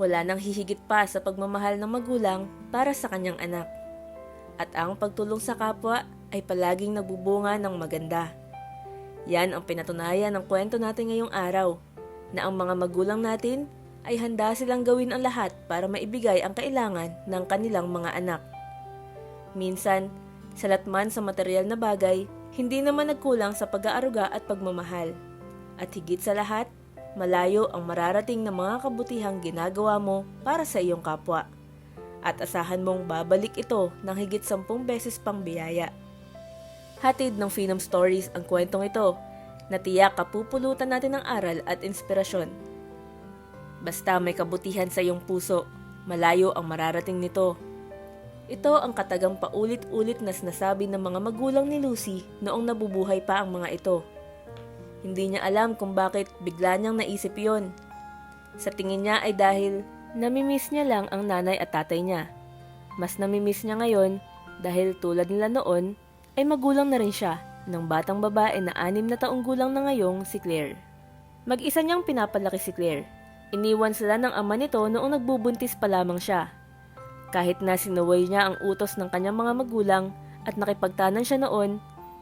Wala nang hihigit pa sa pagmamahal ng magulang para sa kanyang anak. At ang pagtulong sa kapwa ay palaging nagbubunga ng maganda. Yan ang pinatunayan ng kwento natin ngayong araw, na ang mga magulang natin ay handa silang gawin ang lahat para maibigay ang kailangan ng kanilang mga anak. Minsan, salat man sa material na bagay, hindi naman nagkulang sa pag-aaruga at pagmamahal. At higit sa lahat, malayo ang mararating na mga kabutihang ginagawa mo para sa iyong kapwa. At asahan mong babalik ito ng higit sampung beses pang biyaya. Hatid ng Phenom Stories ang kwentong ito na tiyak kapupulutan natin ng aral at inspirasyon. Basta may kabutihan sa iyong puso, malayo ang mararating nito. Ito ang katagang paulit-ulit na sinasabi ng mga magulang ni Lucy noong nabubuhay pa ang mga ito. Hindi niya alam kung bakit bigla niyang naisip yon. Sa tingin niya ay dahil namimiss niya lang ang nanay at tatay niya. Mas namimiss niya ngayon dahil tulad nila noon ay magulang na rin siya ng batang babae na anim na taong gulang na ngayong si Claire. Mag-isa niyang pinapalaki si Claire. Iniwan sila ng ama nito noong nagbubuntis pa lamang siya. Kahit na sinuway niya ang utos ng kanyang mga magulang at nakipagtanan siya noon,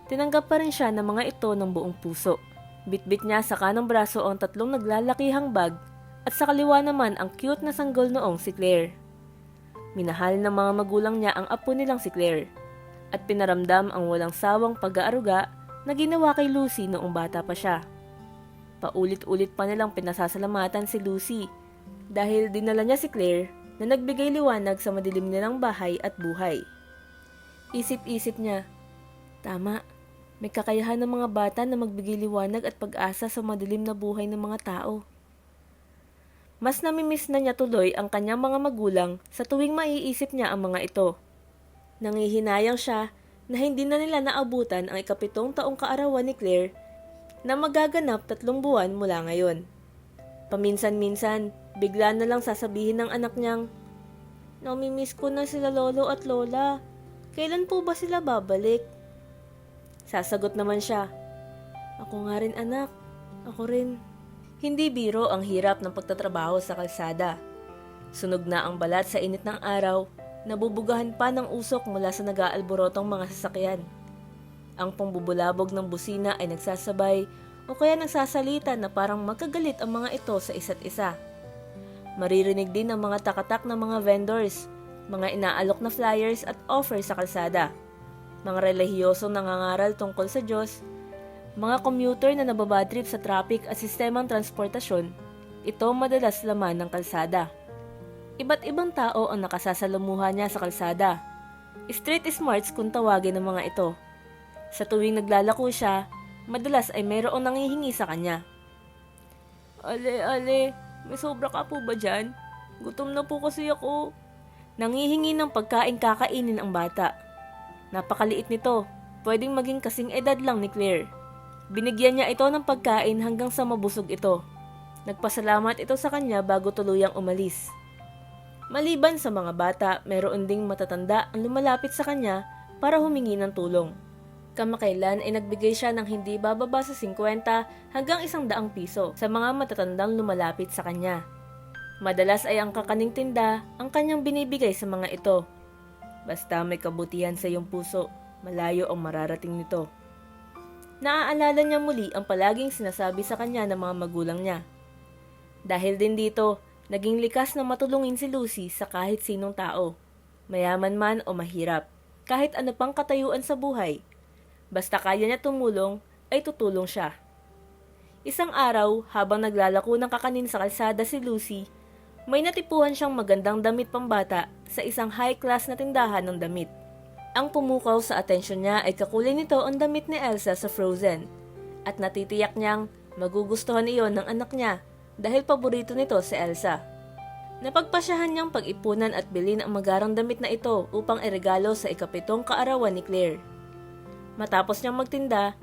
tinanggap pa rin siya ng mga ito ng buong puso. Bitbit niya sa kanang braso ang tatlong naglalakihang bag at sa kaliwa naman ang cute na sanggol noong si Claire. Minahal ng mga magulang niya ang apo nilang si Claire at pinaramdam ang walang sawang pag-aaruga na ginawa kay Lucy noong bata pa siya. Paulit-ulit pa nilang pinasasalamatan si Lucy dahil dinala niya si Claire na nagbigay liwanag sa madilim nilang bahay at buhay. Isip-isip niya, tama, may kakayahan ng mga bata na magbigay liwanag at pag-asa sa madilim na buhay ng mga tao. Mas namimiss na niya tuloy ang kanyang mga magulang sa tuwing maiisip niya ang mga ito. Nangihinayang siya na hindi na nila naabutan ang ikapitong taong kaarawan ni Claire na magaganap tatlong buwan mula ngayon. Paminsan-minsan, bigla na lang sasabihin ng anak niyang, Namimiss ko na sila lolo at lola. Kailan po ba sila babalik? Sasagot naman siya, Ako nga rin anak, ako rin. Hindi biro ang hirap ng pagtatrabaho sa kalsada. Sunog na ang balat sa init ng araw, nabubugahan pa ng usok mula sa nag-aalborotong mga sasakyan. Ang pambubulabog ng busina ay nagsasabay o kaya nagsasalita na parang magkagalit ang mga ito sa isa't isa. Maririnig din ang mga takatak ng mga vendors, mga inaalok na flyers at offers sa kalsada, mga relihiyosong nangangaral tungkol sa Diyos, mga commuter na nababadrip sa traffic at sistemang transportasyon, ito madalas laman ng kalsada. Iba't ibang tao ang nakasasalamuha niya sa kalsada. Street smarts kung tawagin ng mga ito. Sa tuwing naglalako siya, madalas ay mayroong nangihingi sa kanya. Ale, ale, may sobra ka po ba dyan? Gutom na po kasi ako. Nangihingi ng pagkain kakainin ang bata. Napakaliit nito. Pwedeng maging kasing edad lang ni Claire. Binigyan niya ito ng pagkain hanggang sa mabusog ito. Nagpasalamat ito sa kanya bago tuluyang umalis. Maliban sa mga bata, meron ding matatanda ang lumalapit sa kanya para humingi ng tulong. Kamakailan ay nagbigay siya ng hindi bababa sa 50 hanggang 100 piso sa mga matatandang lumalapit sa kanya. Madalas ay ang kakaning tinda ang kanyang binibigay sa mga ito. Basta may kabutihan sa iyong puso, malayo ang mararating nito. Naaalala niya muli ang palaging sinasabi sa kanya ng mga magulang niya. Dahil din dito, naging likas na matulungin si Lucy sa kahit sinong tao, mayaman man o mahirap, kahit ano pang katayuan sa buhay. Basta kaya niya tumulong, ay tutulong siya. Isang araw, habang naglalako ng kakanin sa kalsada si Lucy, may natipuhan siyang magandang damit pambata sa isang high-class na tindahan ng damit. Ang pumukaw sa atensyon niya ay kakulay nito ang damit ni Elsa sa Frozen at natitiyak niyang magugustuhan iyon ng anak niya dahil paborito nito si Elsa. Napagpasyahan niyang pag-ipunan at bilhin ang magarang damit na ito upang iregalo sa ikapitong kaarawan ni Claire. Matapos niyang magtinda,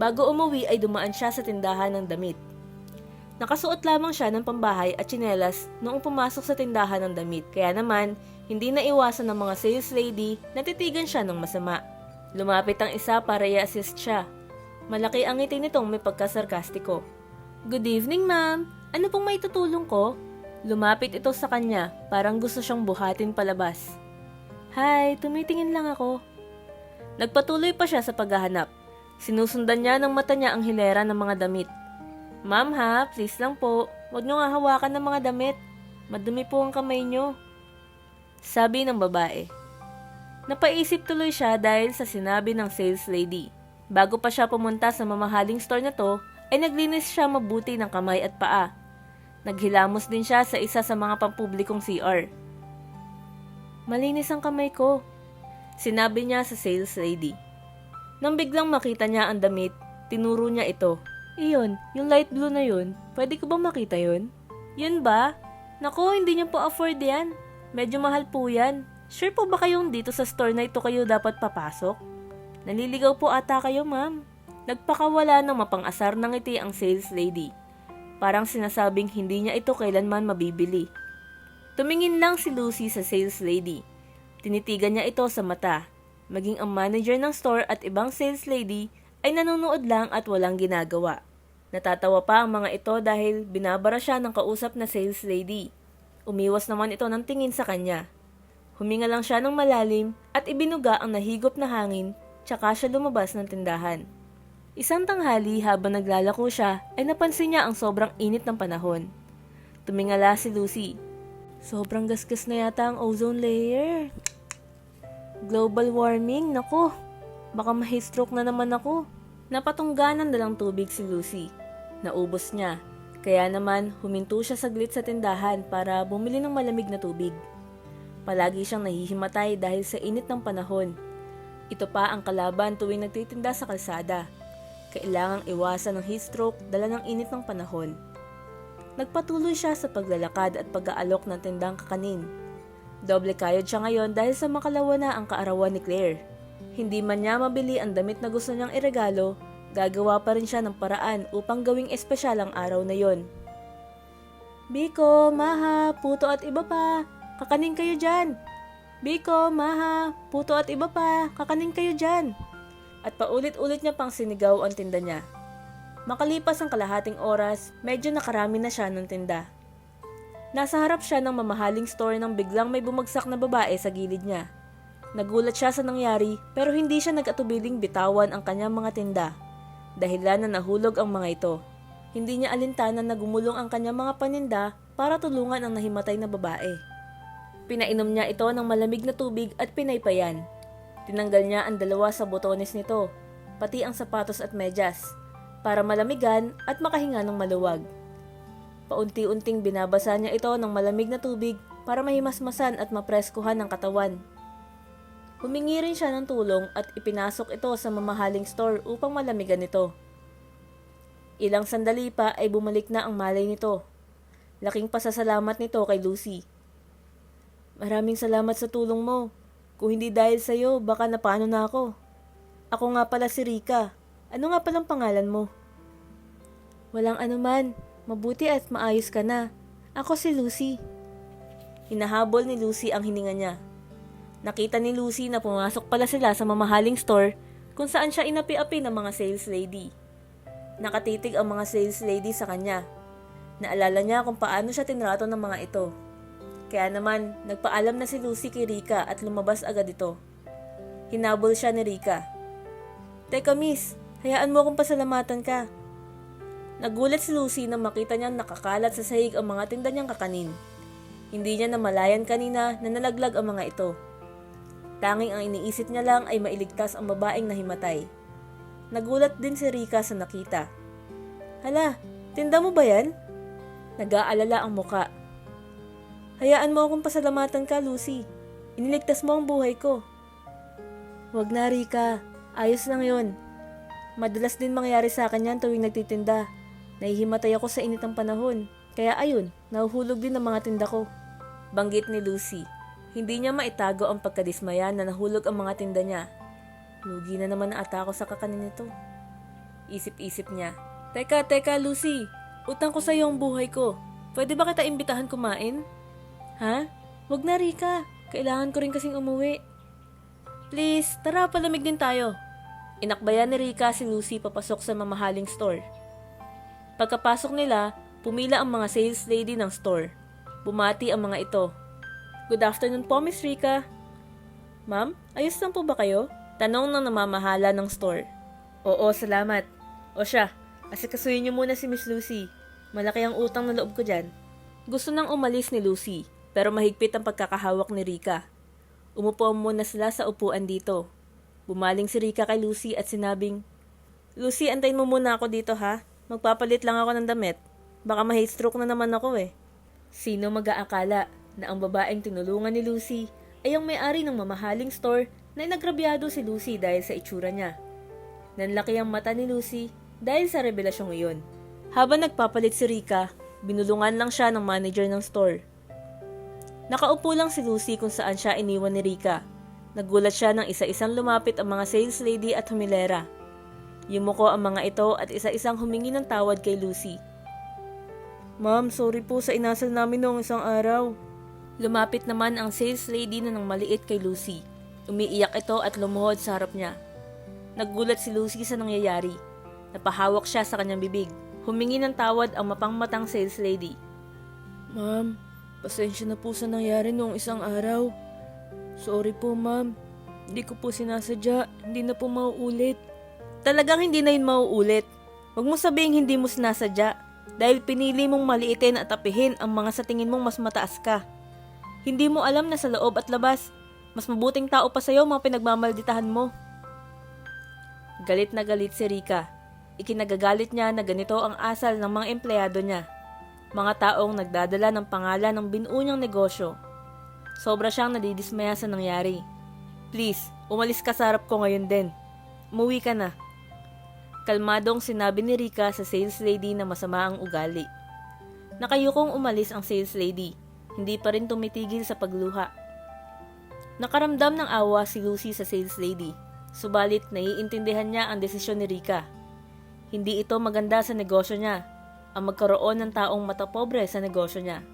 bago umuwi ay dumaan siya sa tindahan ng damit. Nakasuot lamang siya ng pambahay at tsinelas noong pumasok sa tindahan ng damit. Kaya naman, hindi na iwasan ng mga sales lady na titigan siya ng masama. Lumapit ang isa para i-assist siya. Malaki ang ngiti nitong may pagkasarkastiko. Good evening, ma'am. Ano pong may tutulong ko? Lumapit ito sa kanya, parang gusto siyang buhatin palabas. Hi, tumitingin lang ako. Nagpatuloy pa siya sa paghahanap. Sinusundan niya ng mata niya ang hilera ng mga damit. Ma'am ha, please lang po. Huwag niyo nga hawakan ng mga damit. Madumi po ang kamay niyo. Sabi ng babae. Napaisip tuloy siya dahil sa sinabi ng sales lady. Bago pa siya pumunta sa mamahaling store na to, ay naglinis siya mabuti ng kamay at paa. Naghilamos din siya sa isa sa mga pampublikong CR. Malinis ang kamay ko, sinabi niya sa sales lady. Nang biglang makita niya ang damit, tinuro niya ito. Iyon, yung light blue na yun, pwede ko ba makita yun? Yun ba? Naku, hindi niyo po afford yan. Medyo mahal po yan. Sure po ba kayong dito sa store na ito kayo dapat papasok? Naliligaw po ata kayo, ma'am. Nagpakawala ng mapang-asar ng ngiti ang sales lady. Parang sinasabing hindi niya ito kailanman mabibili. Tumingin lang si Lucy sa sales lady. Tinitigan niya ito sa mata. Maging ang manager ng store at ibang sales lady ay nanonood lang at walang ginagawa. Natatawa pa ang mga ito dahil binabara siya ng kausap na sales lady. Umiwas naman ito ng tingin sa kanya. Huminga lang siya ng malalim at ibinuga ang nahigop na hangin tsaka siya lumabas ng tindahan. Isang tanghali habang naglalako siya ay napansin niya ang sobrang init ng panahon. Tumingala si Lucy. Sobrang gasgas na yata ang ozone layer. Global warming, nako. Baka mahistroke na naman ako. Napatungganan na lang tubig si Lucy. Naubos niya. Kaya naman huminto siya saglit sa tindahan para bumili ng malamig na tubig. Palagi siyang nahihimatay dahil sa init ng panahon. Ito pa ang kalaban tuwing nagtitinda sa kalsada. Kailangang iwasan ng heat stroke dala ng init ng panahon. Nagpatuloy siya sa paglalakad at pag-aalok ng tindang kakanin. Doble kayod siya ngayon dahil sa makalawa na ang kaarawan ni Claire. Hindi man niya mabili ang damit na gusto niyang iregalo, gagawa pa rin siya ng paraan upang gawing espesyal ang araw na yon. Biko, Maha, Puto at iba pa, kakanin kayo dyan. Biko, Maha, Puto at iba pa, kakanin kayo dyan. At paulit-ulit niya pang sinigaw ang tinda niya. Makalipas ang kalahating oras, medyo nakarami na siya ng tinda. Nasa harap siya ng mamahaling store nang biglang may bumagsak na babae sa gilid niya. Nagulat siya sa nangyari pero hindi siya nag-atubiling bitawan ang kanyang mga tinda. Dahilan na nahulog ang mga ito. Hindi niya alintanan na gumulong ang kanyang mga paninda para tulungan ang nahimatay na babae. Pinainom niya ito ng malamig na tubig at pinaypayan. Tinanggal niya ang dalawa sa botones nito, pati ang sapatos at medyas, para malamigan at makahinga ng maluwag. Paunti-unting binabasa niya ito ng malamig na tubig para mahimasmasan at mapreskuhan ang katawan. Humingi rin siya ng tulong at ipinasok ito sa mamahaling store upang malamigan ito. Ilang sandali pa ay bumalik na ang malay nito. Laking pasasalamat nito kay Lucy. Maraming salamat sa tulong mo. Kung hindi dahil sa iyo, baka napano na ako. Ako nga pala si Rika. Ano nga palang pangalan mo? Walang anuman. Mabuti at maayos ka na. Ako si Lucy. Hinahabol ni Lucy ang hininga niya. Nakita ni Lucy na pumasok pala sila sa mamahaling store kung saan siya inapi-api ng mga sales lady. Nakatitig ang mga sales lady sa kanya. Naalala niya kung paano siya tinrato ng mga ito. Kaya naman, nagpaalam na si Lucy kay Rika at lumabas agad ito. Hinabol siya ni Rika. Teka miss, hayaan mo akong pasalamatan ka. Nagulat si Lucy nang makita niyang nakakalat sa sahig ang mga tinda niyang kakanin. Hindi niya namalayan kanina na nalaglag ang mga ito. Tanging ang iniisip niya lang ay mailigtas ang babaeng nahimatay. Nagulat din si Rika sa nakita. Hala, tinda mo ba yan? Nag-aalala ang muka. Hayaan mo akong pasalamatan ka, Lucy. Iniligtas mo ang buhay ko. Huwag na, Rika. Ayos lang yon. Madalas din mangyari sa akin yan tuwing nagtitinda. Nahihimatay ako sa init ng panahon. Kaya ayun, nahuhulog din ang mga tinda ko. Banggit ni Lucy. Hindi niya maitago ang pagkadismaya na nahulog ang mga tinda niya. Lugi na naman ata ako sa kakanin nito. Isip-isip niya. Teka, teka, Lucy. Utang ko sa iyo ang buhay ko. Pwede ba kita imbitahan kumain? Ha? Wag na, Rika. Kailangan ko rin kasing umuwi. Please, tara, palamig din tayo. Inakbayan ni Rika si Lucy papasok sa mamahaling store. Pagkapasok nila, pumila ang mga sales lady ng store. Bumati ang mga ito. Good afternoon po, Miss Rika. Ma'am, ayos lang po ba kayo? Tanong ng namamahala ng store. Oo, salamat. O siya, asikasuhin niyo muna si Miss Lucy. Malaki ang utang na loob ko dyan. Gusto nang umalis ni Lucy, pero mahigpit ang pagkakahawak ni Rika. Umupo muna sila sa upuan dito. Bumaling si Rika kay Lucy at sinabing, Lucy, antayin mo muna ako dito ha. Magpapalit lang ako ng damit. Baka ma-heat stroke na naman ako eh. Sino mag-aakala na ang babaeng tinulungan ni Lucy ay ang may-ari ng mamahaling store na nagrabyado si Lucy dahil sa itsura niya. Nanlaki ang mata ni Lucy dahil sa revelasyong iyon. Habang nagpapalit si Rika, binulungan lang siya ng manager ng store. Nakaupo lang si Lucy kung saan siya iniwan ni Rika. Nagulat siya nang isa-isang lumapit ang mga sales lady at humilera. Yumuko ang mga ito at isa-isang humingi ng tawad kay Lucy. Ma'am, sorry po sa inasal namin noong isang araw. Lumapit naman ang sales lady na ng maliit kay Lucy. Umiiyak ito at lumuhod sa harap niya. Naggulat si Lucy sa nangyayari. Napahawak siya sa kanyang bibig. Humingi ng tawad ang mapangmatang sales lady. Ma'am, pasensya na po sa nangyari noong isang araw. Sorry po, ma'am. Hindi ko po sinasadya. Hindi na po mauulit. Talagang hindi na yun mauulit. Huwag mo sabihin hindi mo sinasadya dahil pinili mong maliitin at apihin ang mga sa tingin mong mas mataas ka. Hindi mo alam na sa loob at labas, mas mabuting tao pa sa'yo mga pinagmamalditahan mo. Galit na galit si Rika. Ikinagagalit niya na ganito ang asal ng mga empleyado niya. Mga taong nagdadala ng pangalan ng binunyang negosyo. Sobra siyang nadidismaya sa nangyari. Please, umalis ka sa harap ko ngayon din. Umuwi ka na. Kalmadong sinabi ni Rika sa sales lady na masama ang ugali. Nakayukong umalis ang sales lady. Hindi pa rin tumitigil sa pagluha. Nakaramdam ng awa si Lucy sa sales lady. Subalit naiintindihan niya ang desisyon ni Rika. Hindi ito maganda sa negosyo niya, ang magkaroon ng taong matapobre sa negosyo niya.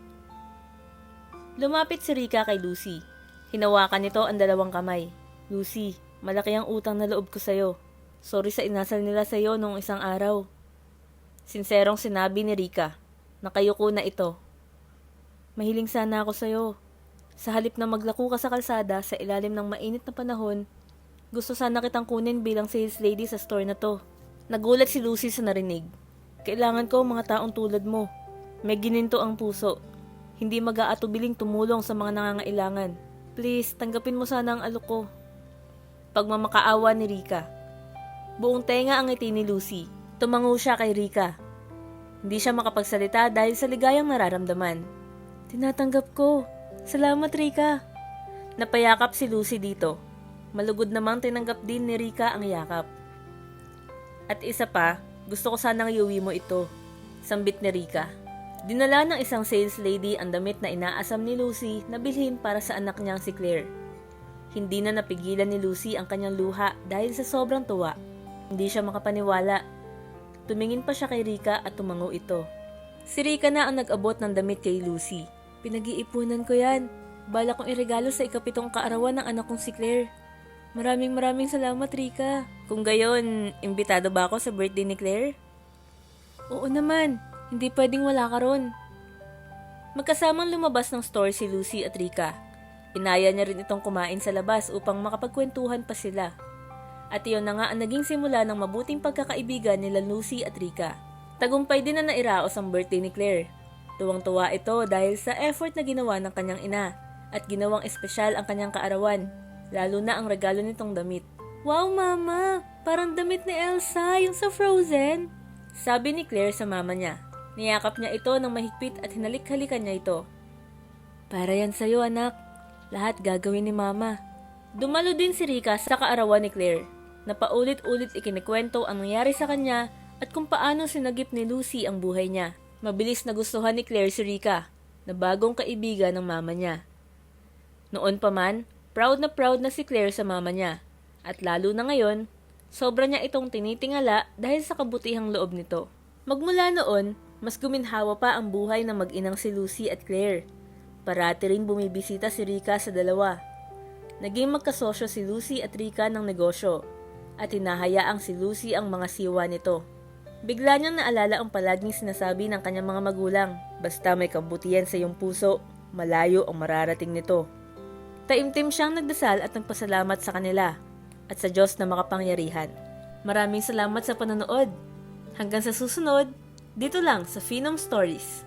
Lumapit si Rika kay Lucy. Hinawakan nito ang dalawang kamay. Lucy, malaki ang utang na loob ko sa'yo. Sorry sa inasal nila sa'yo noong isang araw. Sinserong sinabi ni Rika. Nakayuko na ito. Mahiling sana ako sa'yo. Sa halip na maglako ka sa kalsada sa ilalim ng mainit na panahon, gusto sana kitang kunin bilang sales lady sa store na to. Nagulat si Lucy sa narinig. Kailangan ko mga taong tulad mo. May gininto ang puso. Hindi mag-aatubiling tumulong sa mga nangangailangan. Please, tanggapin mo sana ang alok ko. Pagmamakaawa ni Rika. Buong tenga ang ngiti ni Lucy. Tumango siya kay Rika. Hindi siya makapagsalita dahil sa ligayang nararamdaman. Tinatanggap ko. Salamat, Rika. Napayakap si Lucy dito. Malugod namang tinanggap din ni Rika ang yakap. At isa pa, gusto ko sanang iuwi mo ito. Sambit ni Rika. Dinala ng isang sales lady ang damit na inaasam ni Lucy na bilhin para sa anak niyang si Claire. Hindi na napigilan ni Lucy ang kanyang luha dahil sa sobrang tuwa. Hindi siya makapaniwala. Tumingin pa siya kay Rika at tumango ito. Si Rika na ang nag-abot ng damit kay Lucy. Pinag-iipunan ko yan. Bala kong iregalo sa ikapitong kaarawan ng anak kong si Claire. Maraming maraming salamat, Rika. Kung gayon, imbitado ba ako sa birthday ni Claire? Oo naman. Hindi pwedeng wala ka ron. Magkasamang lumabas ng store si Lucy at Rika. Inaya niya rin itong kumain sa labas upang makapagkwentuhan pa sila. At iyon na nga ang naging simula ng mabuting pagkakaibigan nila Lucy at Rika. Tagumpay din na nairaos ang birthday ni Claire. Tuwang-tuwa ito dahil sa effort na ginawa ng kanyang ina at ginawang espesyal ang kanyang kaarawan, lalo na ang regalo nitong damit. Wow, Mama! Parang damit ni Elsa, yung sa Frozen! Sabi ni Claire sa mama niya. Niyakap niya ito ng mahigpit at hinalik-halikan niya ito. Para yan sa'yo, anak. Lahat gagawin ni Mama. Dumalo din si Rika sa kaarawan ni Claire. Na paulit-ulit ikinikwento ang nangyari sa kanya at kung paano sinagip ni Lucy ang buhay niya. Mabilis na gustuhan ni Claire si Rika, na bagong kaibigan ng mama niya. Noon pa man, proud na proud na si Claire sa mama niya. At lalo na ngayon, sobra niya itong tinitingala dahil sa kabutihang loob nito. Magmula noon, mas guminhawa pa ang buhay ng mag-inang si Lucy at Claire. Parati rin bumibisita si Rika sa dalawa. Naging magkasosyo si Lucy at Rika ng negosyo at hinahayaang si Lucy ang mga siwa nito. Bigla niyang naalala ang palaging sinasabi ng kanyang mga magulang, basta may kabutihan sa iyong puso, malayo ang mararating nito. Taimtim siyang nagdasal at nagpasalamat sa kanila at sa Diyos na makapangyarihan. Maraming salamat sa panonood. Hanggang sa susunod, dito lang sa Phenom Stories.